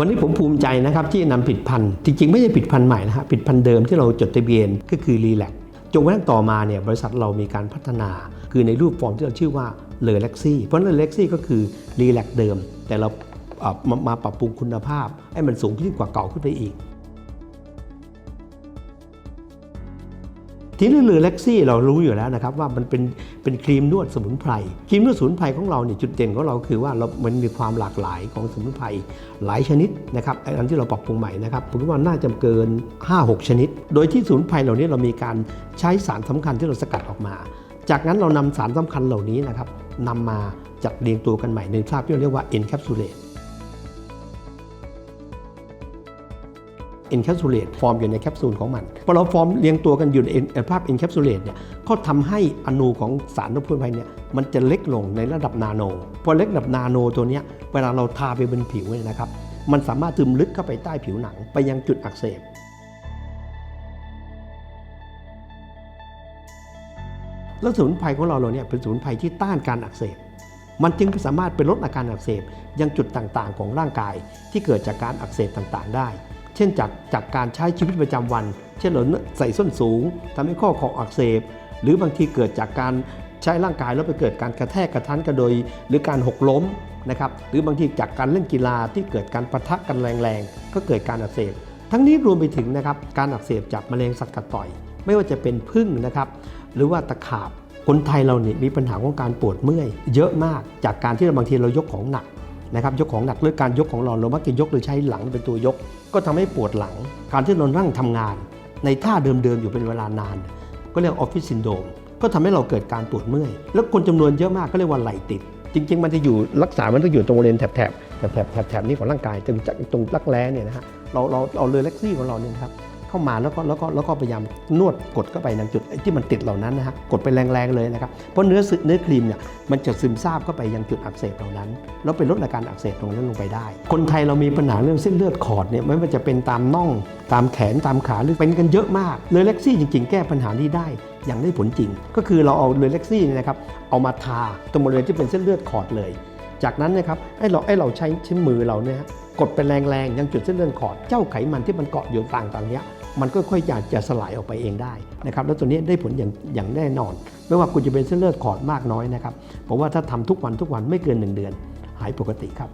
วันนี้ผมภูมิใจนะครับที่นำผลิดพันธ์จริงๆ ไม่ใช่ผลิดพันธ์ใหม่นะฮะผลิดพันธ์เดิมที่เราจดทะเบียนก็คือรีแลกจนกระทั่งต่อมาเนี่ยบริษัทเรามีการพัฒนา คือในรูปฟอร์มที่เราชื่อว่าเลอเล็กซี่เพราะเลอเล็กซี่ก็คือรีแลกเดิม แต่เรามามาปรับปรุงคุณภาพให้มันสูงขึ้นกว่าเก่าขึ้นไปอีก ทีนี้เรือเล็กซี่เรารู้อยู่แล้วนะครับว่ามันเป็นเป็นครีมนวดสมุนไพรครีมนวดสมุนไพรของเราเนี่ยจุดเด่นของเราคือว่าเรามันมีความหลากหลายของสมุนไพรหลายชนิดนะครับไอ้อันที่เราปรับปรุงใหม่นะครับผมว่าน่าจะเกิน 5-6 ชนิด โดยที่สมุนไพรเหล่านี้เรามีการใช้สารสำคัญที่เราสกัดออกมา จากนั้นเรานำสารสำคัญเหล่านี้นะครับนำมาจัดเรียงตัวกันใหม่ในภาพที่เราเรียกว่า encapsulate encapsulate ฟอร์มอยู่ในแคปซูลของมันพอเราฟอร์มเรียงตัวกันอยู่ในภาพ encapsulate เนี่ยก็ทำให้อนูของสารสมุนไพรเนี่ยมันจะเล็กลงในระดับนาโน พอเล็กระดับนาโนตัวเนี้ยเวลาเราทาไปบนผิวเนี่ยนะครับมันสามารถซึมลึกเข้าไปใต้ผิวหนังไปยังจุดอักเสบแล้วสมุนไพรของเราเราเนี่ยเป็นสมุนไพรที่ต้านการอักเสบ มันจึงสามารถไปลดอาการอักเสบยังจุดต่างๆ ของร่างกายที่เกิดจากการอักเสบต่างๆ ได้ เช่นจากจากการใช้ชีวิตประจำวัน เช่นเราใส่ส้นสูงทำให้ข้อข่าอักเสบ หรือบางทีเกิดจากการใช้ร่างกายแล้วไปเกิดการกระแทกกระทันกระโดย หรือการหกล้มนะครับหรือบางทีจากการเล่นกีฬาที่เกิดการประทะกันแรงๆ ก็เกิดการอักเสบ ทั้งนี้รวมไปถึงนะครับการอักเสบจากแมลงสัตว์กัดต่อย ไม่ว่าจะเป็นพึ่งนะครับหรือว่าตะขาบคนไทยเราเนี่ยมีปัญหาของการปวดเมื่อย เยอะมากจากการที่เราบางทีเรายกของหนัก นะครับยกของหนักหรือการยกของเราเรามักจะยกโดยใช้หลังเป็นตัวยก ก็ทำให้ปวดหลัง การที่เรานั่งทำงาน ในท่าเดิมๆอยู่เป็นเวลานาน ก็เรียกออฟฟิศซินโดมก็ทำให้เราเกิดการปวดเมื่อย แล้วคนจำนวนเยอะมากก็เรียกว่าไหลติด จริง ๆ มันจะอยู่รักษา มันต้องอยู่ตรงบริเวณแถบแถบแถบแถบแถบนี้ของร่างกายตรงจากตรงรักแร้เนี่ยนะฮะเราเราเอาเรือเล็กซี่ของเราเนี่ยครับ เข้ามาแล้วก็แล้วก็แล้วก็พยายามนวดกดเข้าไปในจุดที่มันติดเหล่านั้นนะฮะกดไปแรงๆเลยนะครับเพราะเนื้อเนื้อครีมเนี่ยมันจะซึมซาบเข้าไปยังจุดอักเสบเหล่านั้น แล้วไปลดอาการอักเสบตรงนั้นลงไปได้ คนไทยเรามีปัญหาเรื่องเส้นเลือดขอดเนี่ยไม่ว่าจะเป็นตามน่องตามแขนตามขาหรือเป็นกันเยอะมากเลยเล็กซี่จริง ๆ แก้ปัญหานี้ได้อย่างได้ผลจริง ก็คือเราเอาเลยเล็กซี่นะครับเอามาทาตรงบริเวณที่เป็นเส้นเลือดขอดเลย จากนั้นนะครับไอ้เราไอ้เราใช้ใช้มือเราเนี่ยกดไปแรงๆยังจุดเส้นเลือดขอดเจ้าไขมันที่มันเกาะอยู่ต่างๆเนี้ย มันก็ค่อยๆจะจะสลายออกไปเองได้นะครับแล้วตัวนี้ได้ผลอย่างอย่างแน่นอน ไม่ว่าคุณจะเป็นเส้นเลือดขอดมากน้อยนะครับเพราะว่าถ้าทำทุกวันทุกวันไม่เกิน 1 เดือน หายปกติครับ